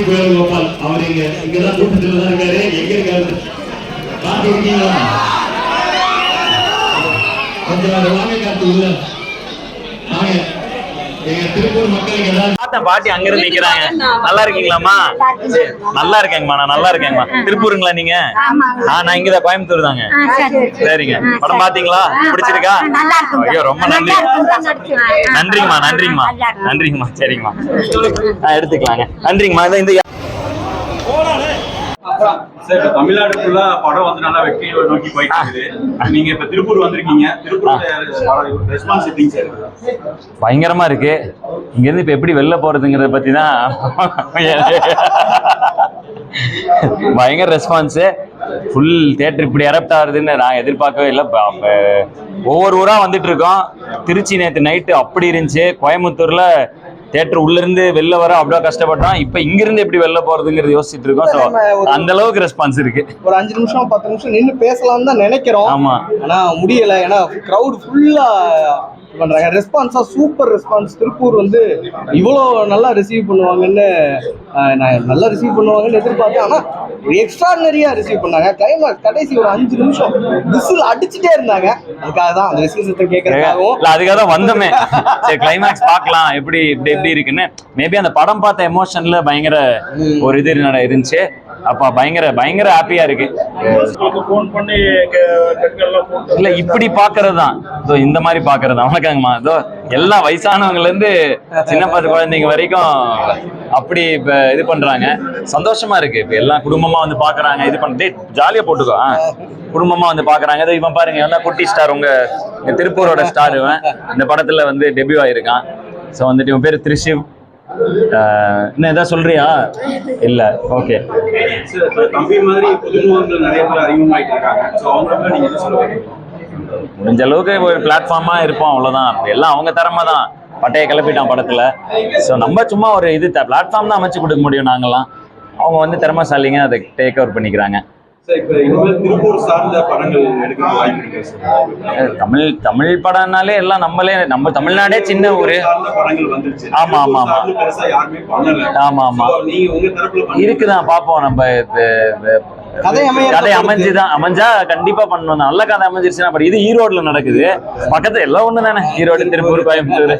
பாட்டி வேணுகோபால் அவர் இங்க இங்கதான் கூட்டத்தில் தான் இருக்காரு. எங்க இருக்காரு? பாட்டி இருக்கீங்களா? கொஞ்சம் வாங்க கார்த்திக் உள்ள. வாங்க. பாட்டி அங்க இருந்து நிக்கிறாங்க. நல்லா இருக்கீங்களாம்மா? சரி, நல்லா இருக்கேங்கம்மா நான் நல்லா இருக்கேங்கம்மா. திருப்பூருங்களா நீங்க? நான் இங்கதான் கோயம்புத்தூர் தாங்க. சரிங்க. படம் பாத்தீங்களா பிடிச்சிருக்கா? ஐயோ ரொம்ப நன்றி. நன்றிங்கம்மா நன்றிங்கம்மா நன்றிங்கம்மா. சரிங்கம்மா. எடுத்துக்கலாங்க. நன்றிங்கம்மா. இந்த சார் இப்ப தமிழ்நாடு ஃபுல்லா படம் வந்து நல்லா வெற்றியை நோக்கி போயிட்டு இருக்குது. நீங்க இப்ப திருப்பூர் வந்திருக்கீங்க. திருப்பூர் ரெஸ்பான்ஸ் எப்படிங்க சார் பயங்கரமா இருக்கு. இங்க இருந்து இப்ப எப்படி வெளில போறதுங்கிறத பத்தி தான் பயங்கர ரெஸ்பான்ஸ் ஃபுல் தேட்டர் இப்படி எரப்ட் ஆகுதுன்னு நான் எதிர்பார்க்கவே இல்லை. ஒவ்வொரு ஊரா வந்துட்டு இருக்கோம். திருச்சி நேற்று நைட்டு அப்படி இருந்துச்சு. கோயம்புத்தூர்ல தேட்டர் உள்ள இருந்து வெளில வர அவ்வளோ கஷ்டப்பட்டோம். இப்போ இங்கிருந்து எப்படி வெளில போறதுங்கிறது யோசிச்சுட்டு இருக்கோம். ஸோ அந்த அளவுக்கு ரெஸ்பான்ஸ் இருக்கு. ஒரு அஞ்சு நிமிஷம் பத்து நிமிஷம் நின்று பேசலாம்னு தான் நினைக்கிறோம். ஆமா. ஆனா முடியல. ஏன்னா கிரவுட் ஃபுல்லா பண்றாங்க. ரெஸ்பான்ஸா சூப்பர் ரெஸ்பான்ஸ் திருப்பூர் வந்து இவ்வளோ நல்லா ரிசீவ் பண்ணுவாங்கன்னு நான் நல்லா ரிசீவ் பண்ணுவாங்கன்னு எதிர்பார்த்தேன். ஆனா எக்ஸ்ட்ராடனரியா ரிசீவ் பண்ணாங்க. கிளைமேக்ஸ் கடைசி ஒரு அஞ்சு நிமிஷம் விசில் அடிச்சுட்டே இருந்தாங்க. அதுக்காக தான் அந்த விசில் கேட்கறதுக்காகவும் அதுக்காக தான் வந்தோமே. சரி கிளைமேக்ஸ் பார்க்கலாம். எப்படி இப்படி எப்படி இருக்குன்னு. மேபி அந்த படம் பார்த்த எமோஷன்ல பயங்கர ஒரு இது நட- இருந்துச்சு. அப்ப பயங்கர பயங்கர ஹாப்பியா இருக்கு. இல்ல இப்படி பாக்குறது தான் இதோ இந்த மாதிரி பாக்குறது தான் வணக்கங்கம்மா. இதோ எல்லா வயசானவங்கல இருந்து சின்ன பத்து குழந்தைங்க வரைக்கும் அப்படி இப்ப இது பண்றாங்க. சந்தோஷமா இருக்கு. இப்ப எல்லாம் குடும்பமா வந்து பாக்குறாங்க. இது பண்ணி ஜாலியா போட்டுக்கோ. குடும்பமா வந்து பாக்குறாங்க. இதோ இவன் பாருங்க தான் குட்டி ஸ்டார் உங்க திருப்பூரோட ஸ்டார் இவன். இந்த படத்துல வந்து டெபியூ ஆயிருக்கான். ஸோ வந்துட்டு இவன் பேர் த்ரிஷிவ் என்ன இன்னும் ஏதாவது சொல்றியா? இல்ல ஓகே முடிஞ்ச அளவுக்கு ஒரு பிளாட்ஃபார்மா இருப்போம் அவ்வளவுதான். எல்லாம் அவங்க திறமை தான். பட்டையை கிளப்பிட்டான் படத்துல. ஸோ நம்ம சும்மா ஒரு இது பிளாட்ஃபார்ம் தான் அமைச்சு கொடுக்க முடியும் நாங்கெல்லாம். அவங்க வந்து திறமைசாலிங்க அதை டேக் ஓவர் பண்ணிக்கிறாங்க. தமிழ் தமிழ் படம்னாலே எல்லாம் நம்மளே நம்ம தமிழ்நாடே சின்ன ஊரு ஆமா, ஆமா, ஆமா. ஆமா, ஆமா. இருக்குதான் பார்ப்போம் நம்ம கதை. அமைஞ்சுதான் அமைஞ்சா கண்டிப்பா பண்ணணும். நல்ல கதை அமைஞ்சிருச்சுன்னா அப்புறம் இது ஈரோடுல நடக்குது. பக்கத்துல எல்லாம் ஒண்ணு தானே. ஈரோடு திருப்பூர் கோயம்புத்தூர்.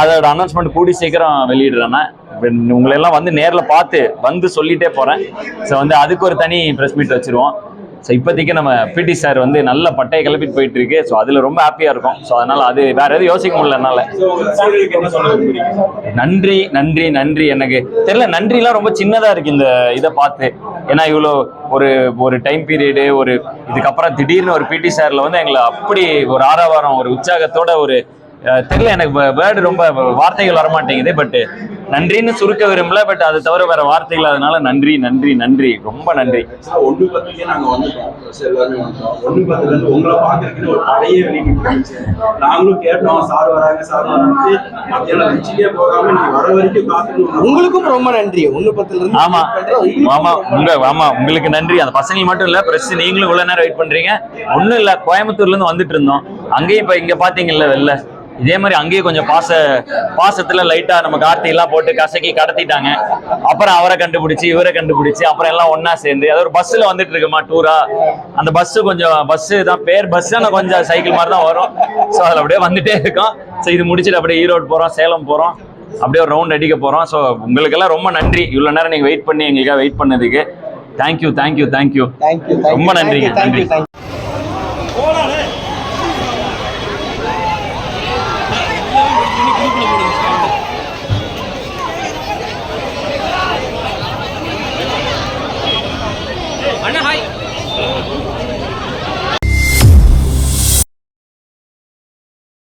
அதோட அனௌன்ஸ்மெண்ட் கூடி சீக்கிரம் வெளியிடுறேன்னா உங்களை எல்லாம் வந்து நேரில் பார்த்து வந்து சொல்லிட்டே போகிறேன் ஸோ வந்து அதுக்கு ஒரு தனி ப்ரெஸ் மீட் வச்சுருவோம். ஸோ இப்போதைக்கு நம்ம பிடி சார் வந்து நல்ல பட்டையை கிளப்பிட்டு போயிட்டு இருக்கு ஸோ அதில் ரொம்ப ஹாப்பியாக இருக்கும். ஸோ அதனால் அது வேற எதுவும் யோசிக்க முடியல நன்றி நன்றி நன்றி எனக்கு. தெரியல நன்றிலாம் ரொம்ப சின்னதாக இருக்கு இந்த இதை பார்த்து. ஏன்னா இவ்வளோ ஒரு ஒரு டைம் பீரியடு ஒரு இதுக்கப்புறம் திடீர்னு ஒரு பிடி சாரில் வந்து எங்களை அப்படி ஒரு ஆரவாரம் ஒரு உற்சாகத்தோட ஒரு தெரியல எனக்கு வேர்டு ரொம்ப வார்த்தைகள் வர மாட்டேங்குது பட் நன்றின்னு சுருக்க விரும்பல பட் அது தவிர வேற வார்த்தைகள் அதனால நன்றி நன்றி நன்றி. ரொம்ப நன்றி. சார், ஒண்ணு பத்துக்கே நாங்க வந்துட்டோம். சார், எல்லாருமே வந்துட்டோம். ஒண்ணு பத்துல இருந்து உங்களை பாக்குறதுக்குன்னு ஒரு படையே வெளியிட்டு நாங்களும் கேட்டோம் சார் வராங்க சார் வராங்க. மத்தியானம் லஞ்சுக்கே போகாம நீங்க வர வரைக்கும் காத்துட்டு உங்களுக்கும் ரொம்ப நன்றி. ஒண்ணு பத்துல இருந்து ஆமா. ஆமா உங்க ஆமா. உங்களுக்கு நன்றி. அந்த பசங்க மட்டும் இல்ல பிரஸ் நீங்களும் இவ்வளவு நேரம் வெயிட் பண்றீங்க. ஒண்ணும் இல்ல கோயம்புத்தூர்ல இருந்து வந்துட்டு இருந்தோம். அங்கேயும் இப்ப இங்க பாத்தீங்கல்ல வெளில. இதே மாதிரி அங்கேயும் கொஞ்சம் பாச பாசத்துல லைட்டா நம்ம கார்த்தி எல்லாம் போட்டு கசக்கி கடத்திட்டாங்க. அப்புறம் அவரை கண்டுபிடிச்சு இவரை கண்டுபிடிச்சு அப்புறம் எல்லாம் ஒண்ணா சேர்ந்து அது ஒரு பஸ்ல வந்துட்டு இருக்குமா டூரா அந்த பஸ் கொஞ்சம் பஸ் தான் பேர் பஸ் ஆனா கொஞ்சம் சைக்கிள் மாதிரி தான் வரும். ஸோ அதில் அப்படியே வந்துட்டே இருக்கோம். ஸோ இது முடிச்சுட்டு அப்படியே ஈரோடு போறோம் சேலம் போறோம். அப்படியே ஒரு ரவுண்ட் அடிக்க போறோம். ஸோ உங்களுக்கெல்லாம் ரொம்ப நன்றி. இவ்வளோ நேரம் நீங்க வெயிட் பண்ணி எங்களுக்காக வெயிட் பண்ணதுக்கு. தேங்க்யூ தேங்க்யூ தேங்க்யூ ரொம்ப நன்றிங்க, நன்றி. মনে হয়